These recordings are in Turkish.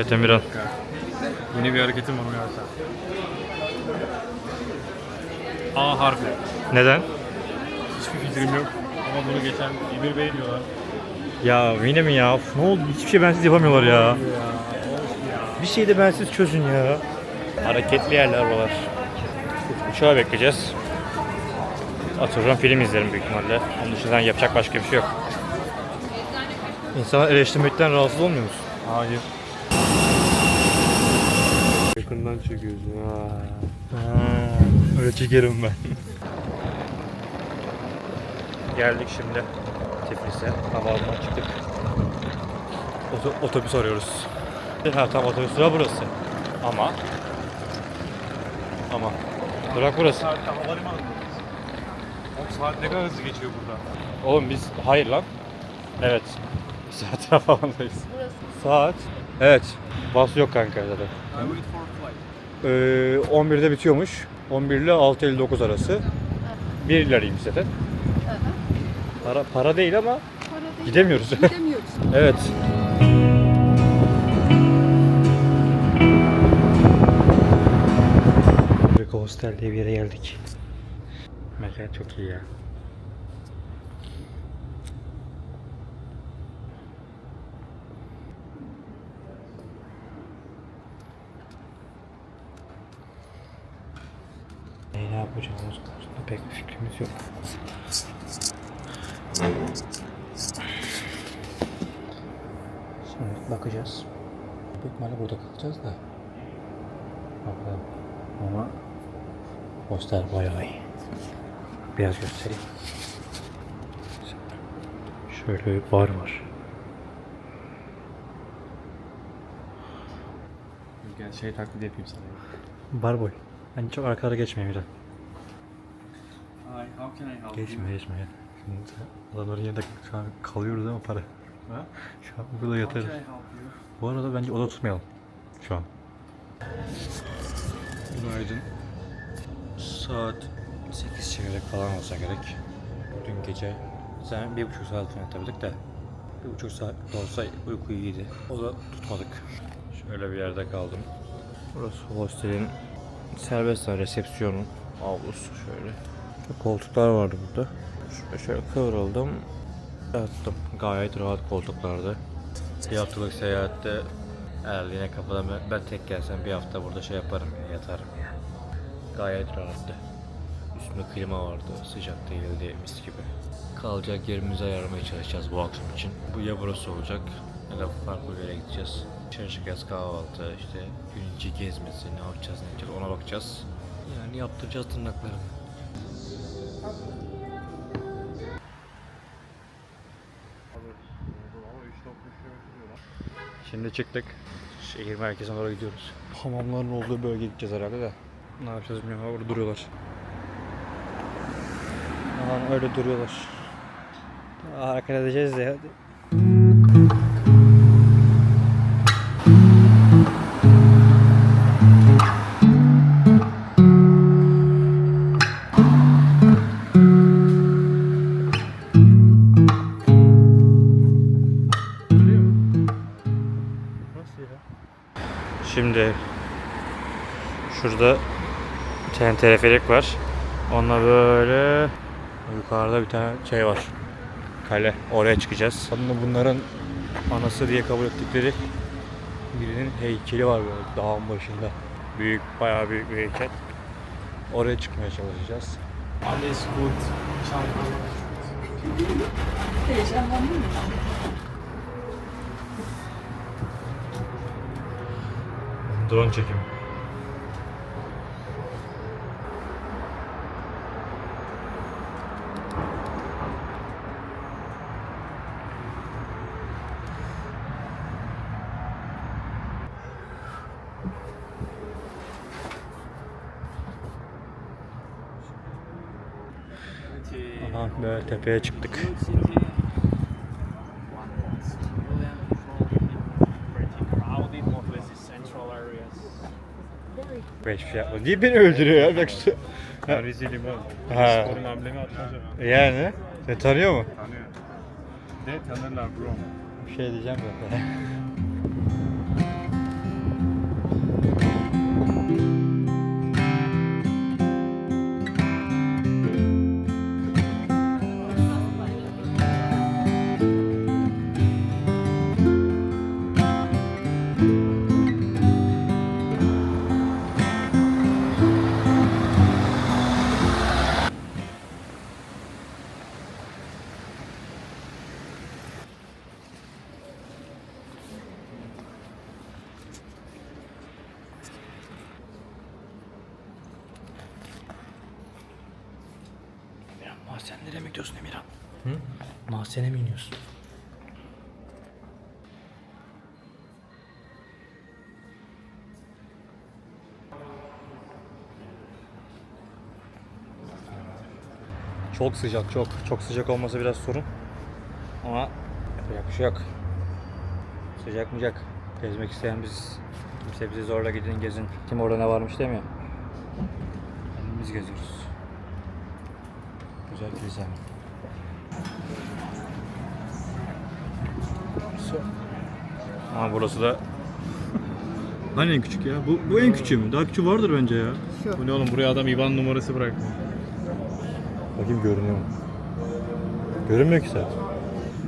Evet Emirhan. Yeni bir hareketim var uyarsa. A harfi. Neden? Hiçbir fikrim yok. Ama bunu geçen Emir Bey diyorlar. Ya yine mi ya? Uf, ne oldu? Hiçbir şey bensiz yapamıyorlar ya. Bir şey de bensiz çözün ya. Hareketli yerler var. Uçağı bekleyeceğiz. Otururum film izlerim büyük ihtimalle. Onun dışında yapacak başka bir şey yok. İnsanlar eleştirmekten rahatsız olmuyor musun? Hayır. Yakından çekiyorsun. öyle çekerim ben. Geldik şimdi Tiflis'e. Havaalanına çıktık. Oto- otobüs arıyoruz. Ha tamam otobüs durağı burası. Ama ama durak burası. Saatte havalimanındayız. Oğlum saat ne kadar hızlı geçiyor burada. Oğlum biz hayır lan. Evet. Saat falandayız. Saat. Evet. Bas yok kanka zaten. Ee, 11'de bitiyormuş. 11 ile 6.59 arası. 1 liraymış zaten. Para, para değil ama Para değil. gidemiyoruz. Gidemiyoruz. evet. Hostel diye bir yere geldik. Mekan çok iyi ya. Yapacağımız konusunda pek bir fikrimiz yok. Şimdi bakacağız. Büyük ihtimalle burada kalacağız da. Bakalım. Ama poster bayağı iyi. Biraz göstereyim. Şöyle bir bar var. Gel şey taklidi yapayım sana. Bar boy. Hani çok arkalara geçmeyeyim bir de. Hi, how can I help Geçme geçme. Şimdi adamların yanında şu an kalıyoruz ama para. Ha? Şu an burada yatarız. help you? Bu arada bence oda tutmayalım. Şu an. Günaydın. Saat 8 çeyrek falan olsa gerek. Dün gece sen bir buçuk saat yatabildik de bir buçuk saat olsa uyku iyiydi. O da tutmadık. Şöyle bir yerde kaldım. Burası hostelin serbest var resepsiyonun avlusu şöyle. Koltuklar vardı burada. Şöyle, şöyle kıvrıldım. Yattım. Gayet rahat koltuklardı. Bir haftalık seyahatte herhalde yine kafadan ben, ben tek gelsem bir hafta burada şey yaparım ya, yatarım ya. Gayet rahattı. Üstünde klima vardı, sıcak değildi mis gibi. Kalacak yerimizi ayarlamaya çalışacağız bu akşam için. Bu ya burası olacak ya da farklı bir yere gideceğiz. Dışarı çıkacağız kahvaltı, işte gün içi gezmesi, ne yapacağız ne yapacağız ona bakacağız. Yani yaptıracağız tırnaklarını. Şimdi çıktık. Şehir merkezine doğru gidiyoruz. Hamamların olduğu bölgeye gideceğiz herhalde de. Ne yapacağız bilmiyorum ama burada duruyorlar. Aman öyle duruyorlar. Hareket edeceğiz de Şimdi şurada bir tane teleferik var. Onunla böyle yukarıda bir tane şey var. Kale. Oraya çıkacağız. Aslında bunların anası diye kabul ettikleri birinin heykeli var böyle dağın başında. Büyük, bayağı büyük bir heykel. Oraya çıkmaya çalışacağız. Alles gut. Heyecanlandın mı? Drone çekimi. Aha böyle tepeye çıktık. Hiçbir şey yapmadım. Niye beni öldürüyor ya? Bak şu... Ha. Sporun amblemi atmayacağım. Yani? Seni tanıyor mu? Tanıyor. De tanırlar bro. Bir şey diyeceğim de. Mahzenlere mi gidiyorsun Emirhan? Hı? Mahzene mi iniyorsun? Çok sıcak çok. Çok sıcak olması biraz sorun. Ama yapacak bir şey yok. Sıcak mıcak. Gezmek isteyen biz. Kimse bizi zorla gidin gezin. Kim orada ne varmış demiyor. Kendimiz geziyoruz. Güzel kilise. Ama burası da Hani en küçük ya? Bu, bu en küçüğü mü? Daha küçüğü vardır bence ya. Bu ne oğlum buraya adam IBAN numarası bırakmış. bakayım görünüyor mu? Görünmüyor ki zaten.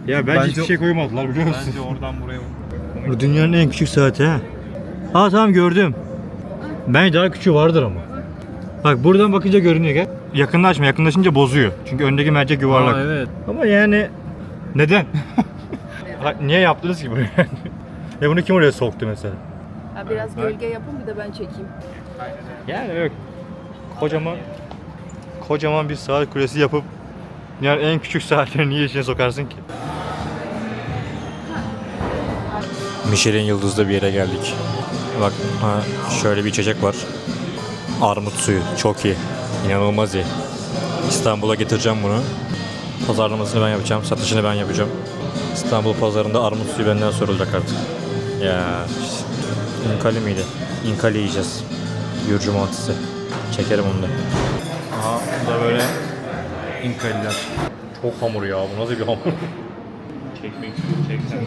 Ya Bence hiçbir şey koymadılar biliyor musun? Bence oradan buraya Bu dünyanın en küçük saati ha. Aa tamam gördüm. Bence daha küçüğü vardır ama. Bak buradan bakınca görünüyor gel. Yakınlaşma, yakınlaşınca bozuyor. Çünkü öndeki mercek yuvarlak. Aa, evet. Ama yani neden? Ha, Niye yaptınız ki buraya? ya bunu kim oraya soktu mesela? Ha, biraz gölge yapın bir de ben çekeyim. Yani öyle kocaman kocaman bir saat kulesi yapıp yani en küçük saatleri niye içine sokarsın ki? Michelin yıldızlı bir yere geldik. Bak ha, şöyle bir içecek var. Armut suyu. Çok iyi. İnanılmaz iyi. İstanbul'a getireceğim bunu. Pazarlamasını ben yapacağım. Satışını ben yapacağım. İstanbul pazarında armut suyu benden sorulacak artık. Ya işte. İnkali miydi? İnkali yiyeceğiz. Gürcü mantısı. Çekerim onu da. Aha bu da böyle inkaliler. Çok hamur ya bu nasıl bir hamur? Çekmek çeksen.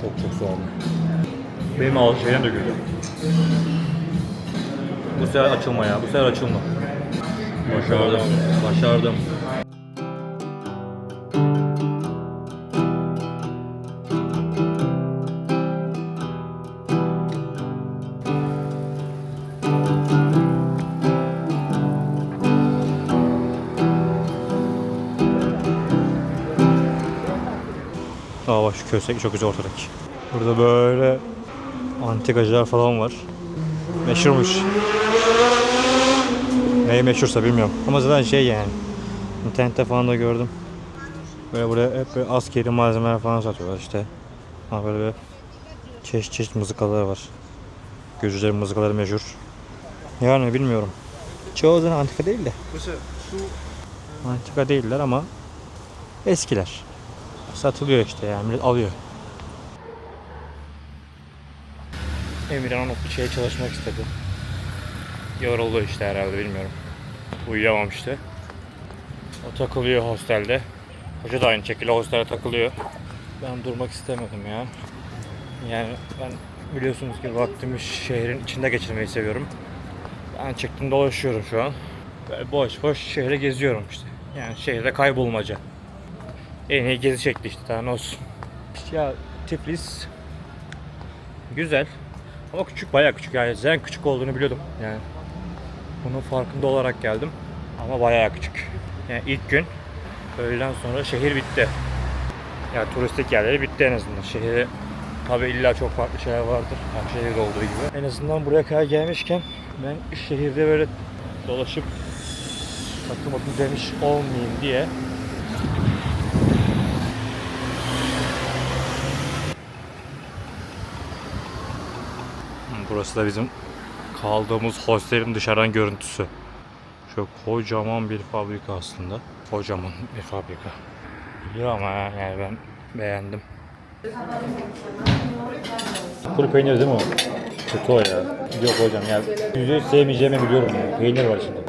çok çok soğanlı. Benim ağız şeyden döküldü. Bu sefer açılma ya. Bu sefer açılma. Başardım. Başardım. Aa bak şu köstek çok güzel ortadaki. Burada böyle antikacılar falan var. Meşhurmuş. Neyi meşhursa bilmiyorum. Ama zaten şey yani. İnternette falan da gördüm. Böyle buraya hep böyle askeri malzemeler falan satıyorlar işte. Ha böyle bir çeşit çeşit mızıkalar var. Gürcülerin mızıkaları meşhur. Yani bilmiyorum. Çoğu zaman antika değil de. Antika değiller ama eskiler. Satılıyor işte yani millet alıyor. Emirhan bir şeye çalışmak istedi. Yoruldu işte herhalde bilmiyorum. Uyuyamamıştı. O takılıyor hostelde. Hoca da aynı şekilde hostelde takılıyor. Ben durmak istemedim ya. Yani ben biliyorsunuz ki vaktimi şehrin içinde geçirmeyi seviyorum. Ben çıktım dolaşıyorum şu an. Böyle boş boş şehre geziyorum işte. Yani şehirde kaybolmaca. En iyi gezi şekli işte daha ne olsun. Ya Tiflis güzel ama küçük bayağı küçük yani zaten küçük olduğunu biliyordum yani. Bunun farkında olarak geldim ama bayağı küçük. Yani ilk gün öğleden sonra şehir bitti. Yani turistik yerleri bitti en azından. Şehri tabi illa çok farklı şeyler vardır. Her şehirde olduğu gibi. En azından buraya kadar gelmişken ben şehirde böyle dolaşıp takım akım demiş olmayayım diye Burası da bizim kaldığımız hostelin dışarıdan görüntüsü. Çok kocaman bir fabrika aslında. Kocaman bir fabrika. İyi ama ya, yani ben beğendim. Kuru peynir değil mi o? Kötü o ya. Yok hocam ya. Yüzde sevmeyeceğimi biliyorum ya. Peynir var içinde.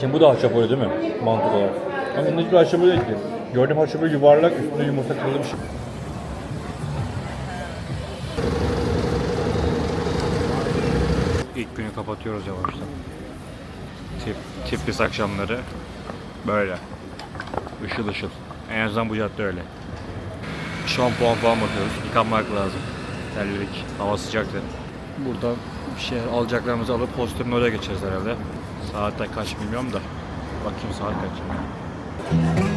Şimdi bu da haşapuri değil mi? Mantık olarak. Ama bunun hiçbir haşapuri değil ki. Gördüğüm haşapuri yuvarlak, üstünde yumurta kırılmış. İlk günü kapatıyoruz yavaştan. Tip, Tiflis akşamları böyle. Işıl ışıl. En azından bu cadde öyle. Şampuan falan bakıyoruz. Yıkanmak lazım. Terledik. Hava sıcaktı. Buradan bir şeyler alacaklarımızı alıp posterin oraya geçeriz herhalde. Saatte kaç bilmiyorum da. Bakayım saat kaç.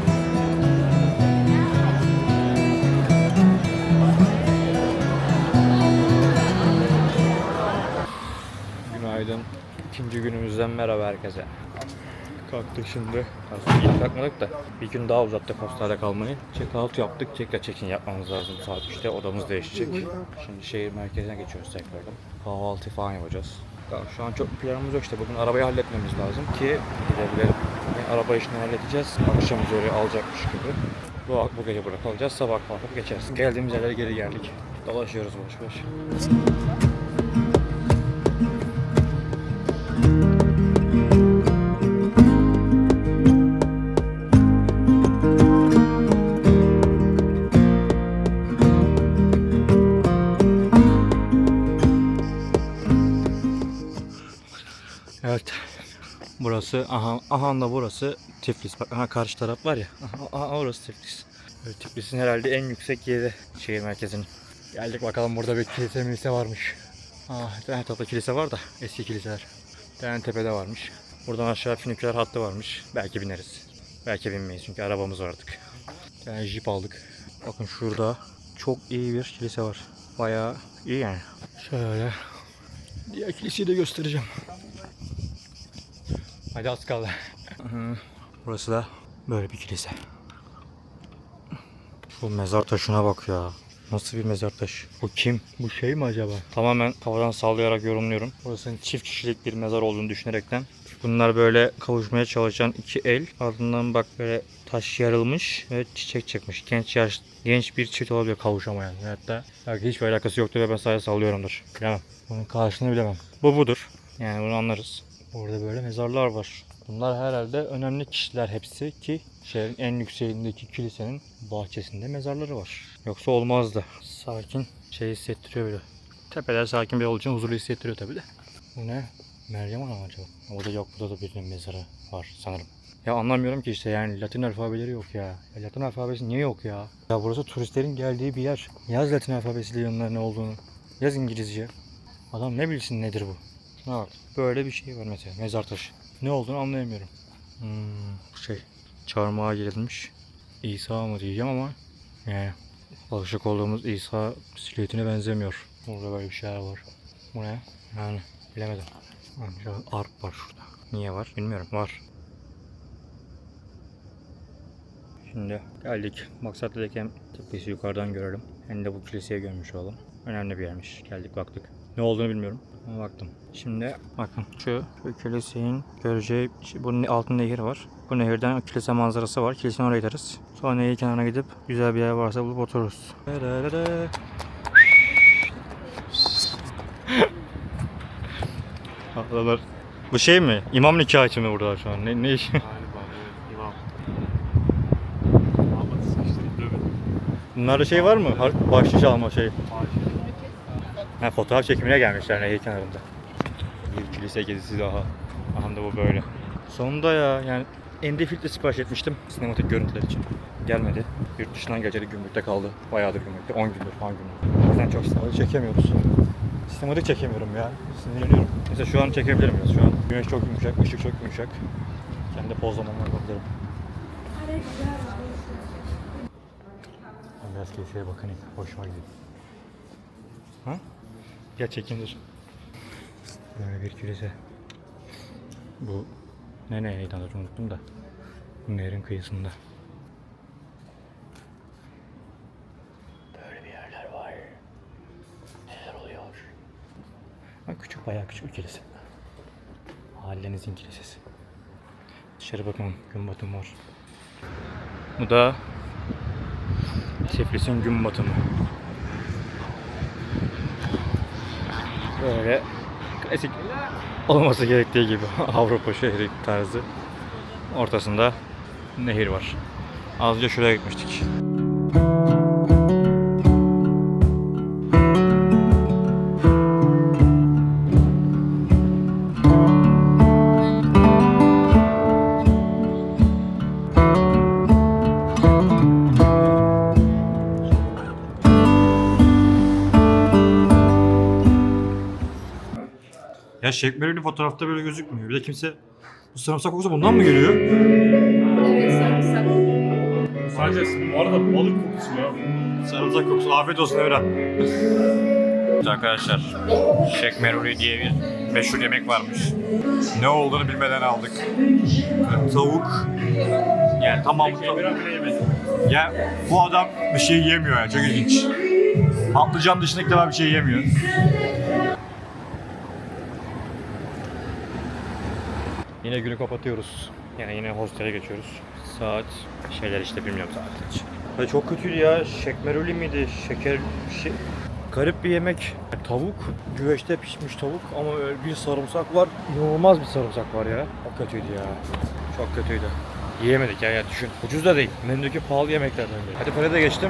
Günaydın. İkinci günümüzden merhaba herkese. Kalktık şimdi. Aslında ilk kalkmadık da bir gün daha uzattık hostelde kalmayı. Check out yaptık. Tekrar check-in yapmamız lazım saat 3'te. Odamız değişecek. Şimdi şehir merkezine geçiyoruz tekrardan. Kahvaltı falan yapacağız. Tamam, şu an çok bir planımız yok işte. Bugün arabayı halletmemiz lazım ki gidebilelim. Yani araba işini halledeceğiz. Akşam üzeri alacakmış gibi. Bu, bu gece burada kalacağız. Sabah kalkıp geçeriz. Geldiğimiz yerlere geri geldik. Dolaşıyoruz boş boş. Burası aha aha da burası Tiflis. Bak aha karşı taraf var ya. Aha, aha orası Tiflis. Böyle Tiflis'in herhalde en yüksek yeri şehir merkezinin. Geldik bakalım burada bir kilise milise varmış. Ah, her tarafta kilise var da eski kiliseler. Bir tane tepede varmış. Buradan aşağı füniküler hattı varmış. Belki bineriz. Belki binmeyiz çünkü arabamız var artık. Bir tane jip aldık. Bakın şurada çok iyi bir kilise var. Bayağı iyi yani. Şöyle. Diğer kiliseyi de göstereceğim. Hadi az kaldı. Burası da böyle bir kilise. Bu mezar taşına bak ya. Nasıl bir mezar taşı? Bu kim? Bu şey mi acaba? Tamamen havadan sallayarak yorumluyorum. Burasının çift kişilik bir mezar olduğunu düşünerekten. Bunlar böyle kavuşmaya çalışan iki el. Ardından bak böyle taş yarılmış ve çiçek çıkmış. Genç yaş, genç bir çift olabilir kavuşamayan. Hatta belki hiçbir alakası yoktur ve ben sadece sallıyorumdur. Bilemem. Bunun karşılığını bilemem. Bu budur. Yani bunu anlarız. Orada böyle mezarlar var. Bunlar herhalde önemli kişiler hepsi ki şehrin en yükseğindeki kilisenin bahçesinde mezarları var. Yoksa olmazdı. Sakin şey hissettiriyor böyle. Tepeler sakin bir olduğu için huzurlu hissettiriyor tabi de. Bu ne? Meryem Ana acaba? Burada yok burada da birinin mezarı var sanırım. Ya anlamıyorum ki işte yani Latin alfabeleri yok ya. ya Latin alfabesi niye yok ya? Ya burası turistlerin geldiği bir yer. Yaz Latin alfabesiyle yanına ne olduğunu. Yaz İngilizce. Adam ne bilsin nedir bu? Bak. Böyle bir şey var mesela. Mezar taşı. Ne olduğunu anlayamıyorum. Hmm, şey. Çarmıha gerilmiş. İsa mı diyeceğim ama yani alışık olduğumuz İsa silüetine benzemiyor. Burada böyle bir şeyler var. Bu ne? Yani bilemedim. Ancak arp var şurada. Niye var? Bilmiyorum. Var. Şimdi geldik. Maksat dedik hem tepesi yukarıdan görelim. Hem de bu kiliseye görmüş olalım. Önemli bir yermiş. Geldik baktık. Ne olduğunu bilmiyorum. Baktım. Şimdi bakın şu, şu kilisenin göreceği şey- bunun altında nehir var. Bu nehirden kilise manzarası var. Kilisenin oraya gideriz. Sonra nehir kenarına gidip güzel bir yer varsa bulup otururuz. Adamlar. Bu şey mi? İmam nikahı için mi burada şu an? Ne, ne iş? Bunlarda şey var mı? Bahşiş alma şey. Ha, fotoğraf çekimine gelmişler nehir kenarında. Bir kilise gezisi daha. Aha da bu böyle. Sonunda ya yani Ende filtre sipariş etmiştim sinematik görüntüler için. Gelmedi. Yurt dışından gelecek gümrükte kaldı. Bayağıdır gümrükte. 10 gündür falan gündür. O çok sinematik çekemiyoruz. Sinematik çekemiyorum ya. Sinirleniyorum. Mesela şu an çekebilirim biraz. Şu an güneş çok yumuşak, ışık çok yumuşak. Kendi pozlamamı yapabilirim. Ben biraz kiliseye bakayım. Hoşuma gidiyor. Ha? Gel çekindir. Böyle bir kilise. Bu ne neydi adını unuttum da. Nehrin kıyısında. Böyle bir yerler var. Neler oluyor? Ha, küçük bayağı küçük bir kilise. Mahallenizin kilisesi. Dışarı bakın gün batımı var. Bu da Tiflis'in gün batımı. Böyle klasik olması gerektiği gibi Avrupa şehri tarzı. Ortasında nehir var. Az önce şuraya gitmiştik. Ya Şekmereli fotoğrafta böyle gözükmüyor. Bir de kimse bu sarımsak kokusu bundan mı geliyor? Evet sarımsak. Sadece bu arada balık kokusu ya. Sarımsak kokusu. Afiyet olsun Evren. Evet arkadaşlar. Şekmeruli diye bir meşhur yemek varmış. Ne olduğunu bilmeden aldık. Böyle tavuk. Yani tamam tavuk. Ya bu adam bir şey yemiyor ya çok ilginç. Patlıcan dışında ilk defa bir şey yemiyor. Yine günü kapatıyoruz. Yani yine hostele geçiyoruz. Saat şeyler işte bilmiyorum saat kaç. Ve çok kötüydü ya. Şekmeruli miydi? Şeker şey... Garip bir yemek. Tavuk, güveçte pişmiş tavuk ama bir sarımsak var. İnanılmaz bir sarımsak var ya. Çok kötüydü ya. Çok kötüydü. Yiyemedik ya, ya düşün. Ucuz da değil. Menüdeki pahalı yemeklerden biri. Hadi parayı da geçtim.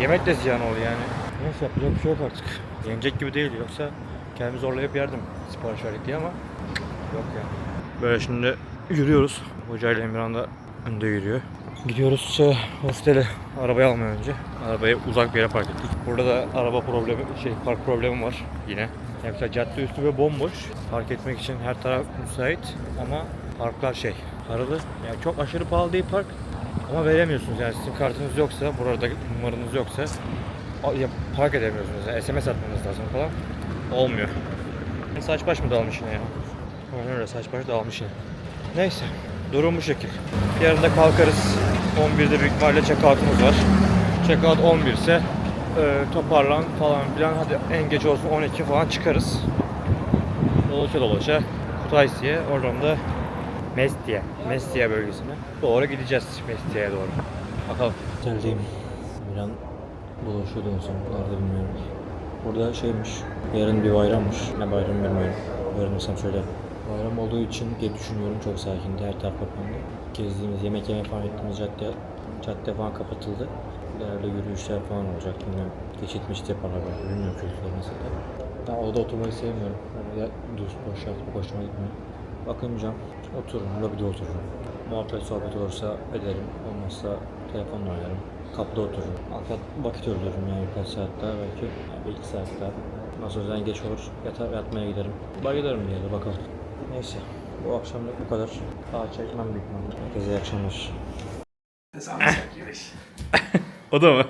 Yemek de ziyan oldu yani. Neyse yapacak bir şey yok artık. Yenecek gibi değil yoksa kendimi zorlayıp yerdim sipariş verdik diye ama yok ya. Böyle şimdi yürüyoruz. Hoca ile Emirhan da önde yürüyor. Gidiyoruz hostele. Arabayı almaya önce. Arabayı uzak bir yere park ettik. Burada da araba problemi, şey park problemi var yine. Yani mesela cadde üstü ve bomboş. Park etmek için her taraf müsait ama parklar şey, paralı. Yani çok aşırı pahalı değil park. Ama veremiyorsunuz yani sizin kartınız yoksa, burada numaranız yoksa ya park edemiyorsunuz. Yani SMS atmanız lazım falan. Olmuyor. Saç baş mı dağılmış yine ya? Aynen öyle saç baş dağılmış yine. Neyse. Durum bu şekil. Yarın da kalkarız. 11'de büyük ihtimalle check-out'umuz var. Check-out 11 ise e, toparlan falan filan hadi en geç olsun 12 falan çıkarız. Dolaşa dolaşa Kutaisi'ye oradan da Mestia, Mestia bölgesine doğru gideceğiz Mestia'ya doğru. Bakalım. Oteldeyim. Milan dolaşıyordu en son. Nerede bilmiyorum. Burada şeymiş, yarın bir bayrammış. Ne bayramı bilmiyorum. Öğrenirsem söyle. Bayram olduğu için diye düşünüyorum çok sakindi. Her taraf kapandı. Gezdiğimiz, yemek yemeye falan gittiğimiz cadde, cadde falan kapatıldı. İleride yürüyüşler falan olacak. Bilmiyorum. Geçit meçit yaparlar belki. Bilmiyorum çocuklar nasıl da. Ben orada oturmayı sevmiyorum. Orada düz boş yapıp hoşuma gitmiyor. Bakınacağım. Otururum. Lobide otururum. Muhabbet sohbet olursa ederim. Olmazsa telefonla oynarım. Kapıda otururum. Hatta vakit öldürürüm yani birkaç saat daha belki. Yani bir iki saat daha. Olsa geç olur. Yatar yatmaya giderim. Bayılırım bir yere bakalım. Neyse. Bu akşamlık bu kadar. Daha çekmem büyük. Herkese iyi akşamlar. O da mı?